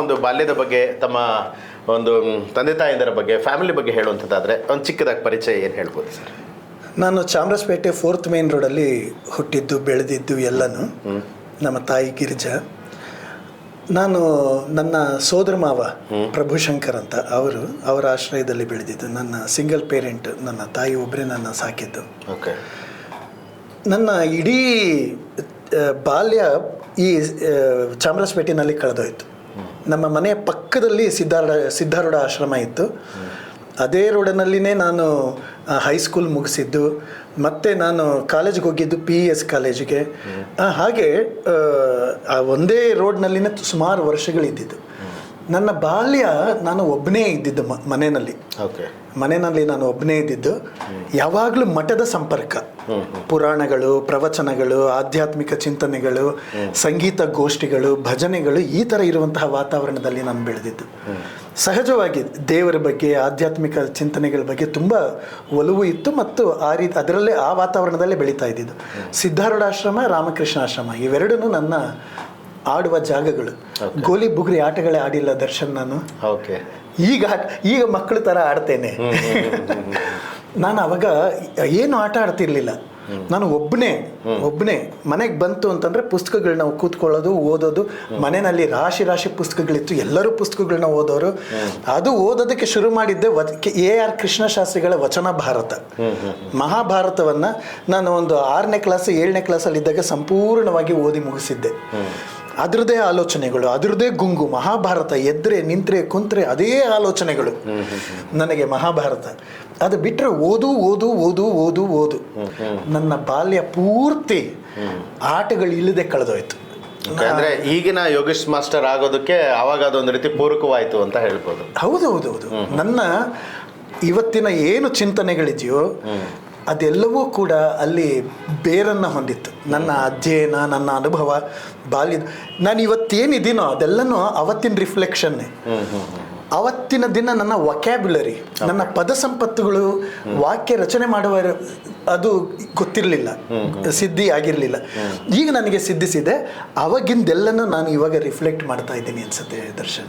ಒಂದು ಬಾಲ್ಯದ ಬಗ್ಗೆ ತಮ್ಮ ಒಂದು ತಂದೆ ತಾಯಿಂದರ ಬಗ್ಗೆ ಫ್ಯಾಮಿಲಿ ಬಗ್ಗೆ ಹೇಳುವಂಥದ್ದಾದರೆ ಒಂದು ಚಿಕ್ಕದಾಗಿ ಪರಿಚಯ ಏನು ಹೇಳ್ಬೋದು ಸರ್? ನಾನು ಚಾಮರಾಜಪೇಟೆ ಫೋರ್ತ್ ಮೇನ್ ರೋಡಲ್ಲಿ ಹುಟ್ಟಿದ್ದು ಬೆಳೆದಿದ್ದು ಎಲ್ಲನೂ. ನಮ್ಮ ತಾಯಿ ಗಿರಿಜಾ. ನಾನು ನನ್ನ ಸೋದರ ಮಾವ ಪ್ರಭುಶಂಕರ್ ಅಂತ ಅವರು ಅವರ ಆಶ್ರಯದಲ್ಲಿ ಬೆಳೆದಿದ್ದು. ನನ್ನ ಸಿಂಗಲ್ ಪೇರೆಂಟ್ ನನ್ನ ತಾಯಿ ಒಬ್ಬರೇ ನನ್ನ ಸಾಕಿದ್ದು. ಓಕೆ ನನ್ನ ಇಡೀ ಬಾಲ್ಯ ಈ ಚಾಮರಾಜಪೇಟೆಯಲ್ಲಿ ಚಾಮರಾಜಪೇಟೆನಲ್ಲಿ ಕಳೆದೋಯ್ತು. ನಮ್ಮ ಮನೆಯ ಪಕ್ಕದಲ್ಲಿ ಸಿದ್ಧಾರೂಢ ಸಿದ್ಧಾರೂಢ ಆಶ್ರಮ ಇತ್ತು. ಅದೇ ರೋಡಿನಲ್ಲಿನೇ ನಾನು ಹೈಸ್ಕೂಲ್ ಮುಗಿಸಿದ್ದು. ಮತ್ತೆ ನಾನು ಕಾಲೇಜಿಗೆ ಹೋಗಿದ್ದು ಪಿ ಇ ಎಸ್ ಕಾಲೇಜಿಗೆ ಹಾಗೆ ಒಂದೇ ರೋಡ್ನಲ್ಲಿನೇ ಸುಮಾರು ವರ್ಷಗಳಿದ್ದಿದ್ದು. ನನ್ನ ಬಾಲ್ಯ ನಾನು ಒಬ್ಬನೇ ಇದ್ದಿದ್ದು ಮನೆಯಲ್ಲಿ. ಓಕೆ. ಮನೆಯಲ್ಲಿ ನಾನು ಒಬ್ಬನೇ ಇದ್ದಿದ್ದು. ಯಾವಾಗಲೂ ಮಠದ ಸಂಪರ್ಕ. ಪುರಾಣಗಳು ಪ್ರವಚನಗಳು ಆಧ್ಯಾತ್ಮಿಕ ಚಿಂತನೆಗಳು ಸಂಗೀತ ಗೋಷ್ಠಿಗಳು ಭಜನೆಗಳು ಈ ಥರ ಇರುವಂತಹ ವಾತಾವರಣದಲ್ಲಿ ನಾನು ಬೆಳೆದಿದ್ದು. ಸಹಜವಾಗಿ ದೇವರ ಬಗ್ಗೆ ಆಧ್ಯಾತ್ಮಿಕ ಚಿಂತನೆಗಳ ಬಗ್ಗೆ ತುಂಬ ಒಲವು ಇತ್ತು ಮತ್ತು ಆ ರೀತಿ ಅದರಲ್ಲೇ ಆ ವಾತಾವರಣದಲ್ಲೇ ಬೆಳೀತಾ ಇದ್ದಿದ್ದು. ಸಿದ್ಧಾರೂಢ ಆಶ್ರಮ ರಾಮಕೃಷ್ಣ ಆಶ್ರಮ ಇವೆರಡೂ ನನ್ನ ಆಡುವ ಜಾಗಗಳು. ಗೋಲಿ ಬುಗುರಿ ಆಟಗಳೇ ಆಡಿಲ್ಲ ದರ್ಶನ್ ನಾನು. ಓಕೆ ಈಗ ಈಗ ಮಕ್ಕಳ ಥರ ಆಡ್ತೇನೆ. ನಾನು ಅವಾಗ ಏನು ಆಟ ಆಡ್ತಿರ್ಲಿಲ್ಲ. ನಾನು ಒಬ್ಬನೇ ಒಬ್ಬನೇ ಮನೆಗೆ ಬಂತು ಅಂತಂದ್ರೆ ಪುಸ್ತಕಗಳನ್ನ ಕೂತ್ಕೊಳ್ಳೋದು ಓದೋದು ಮನೆಯಲ್ಲಿ ರಾಶಿ ರಾಶಿ ಪುಸ್ತಕಗಳಿತ್ತು ಎಲ್ಲರೂ ಪುಸ್ತಕಗಳನ್ನ ಓದೋರು. ಅದು ಓದೋದಕ್ಕೆ ಶುರು ಮಾಡಿದ್ದೆ ಎ ಆರ್ ಕೃಷ್ಣಶಾಸ್ತ್ರಿಗಳ ವಚನ ಭಾರತ. ಮಹಾಭಾರತವನ್ನ ನಾನು ಒಂದು ಆರನೇ ಕ್ಲಾಸ್ ಏಳನೇ ಕ್ಲಾಸಲ್ಲಿ ಇದ್ದಾಗ ಸಂಪೂರ್ಣವಾಗಿ ಓದಿ ಮುಗಿಸಿದ್ದೆ. ಅದ್ರದ್ದೇ ಆಲೋಚನೆಗಳು ಅದರದೇ ಗುಂಗು ಮಹಾಭಾರತ ಎದ್ರೆ ನಿಂತ್ರೆ ಕುಂತ್ರೆ ಅದೇ ಆಲೋಚನೆಗಳು. ನನಗೆ ಮಹಾಭಾರತ. ಅದು ಬಿಟ್ಟರೆ ಓದು ಓದು ಓದು ಓದು ಓದು. ನನ್ನ ಬಾಲ್ಯ ಪೂರ್ತಿ ಆಟಗಳು ಇಲ್ಲದೆ ಕಳೆದೋಯ್ತು. ಅಂದ್ರೆ ಈಗಿನ ಯೋಗೇಶ್ ಮಾಸ್ಟರ್ ಆಗೋದಕ್ಕೆ ಅವಾಗ ಅದೊಂದು ರೀತಿ ಪೂರಕವಾಯಿತು ಅಂತ ಹೇಳ್ಬೋದು. ಹೌದು ಹೌದು ಹೌದು ನನ್ನ ಇವತ್ತಿನ ಏನು ಚಿಂತನೆಗಳಿದೆಯೋ ಅದೆಲ್ಲವೂ ಕೂಡ ಅಲ್ಲಿ ಬೇರನ್ನು ಹೊಂದಿತ್ತು. ನನ್ನ ಅಧ್ಯಯನ ನನ್ನ ಅನುಭವ ಬಾಲ್ಯ ನಾನು ಇವತ್ತೇನಿದ್ದೀನೋ ಅದೆಲ್ಲನೂ ಅವತ್ತಿನ ರಿಫ್ಲೆಕ್ಷನ್ನೇ ಅವತ್ತಿನ ದಿನ ನನ್ನ ವಕ್ಯಾಬ್ಯುಲರಿ ನನ್ನ ಪದ ಸಂಪತ್ತುಗಳು ವಾಕ್ಯ ರಚನೆ ಮಾಡುವ ಅದು ಗೊತ್ತಿರಲಿಲ್ಲ. ಸಿದ್ಧಿ ಆಗಿರಲಿಲ್ಲ. ಈಗ ನನಗೆ ಸಿದ್ಧಿಸಿದೆ. ಅವಾಗಿಂದೆಲ್ಲನೂ ನಾನು ಇವಾಗ ರಿಫ್ಲೆಕ್ಟ್ ಮಾಡ್ತಾ ಇದ್ದೀನಿ ಅನ್ಸುತ್ತೆ ದರ್ಶನ್.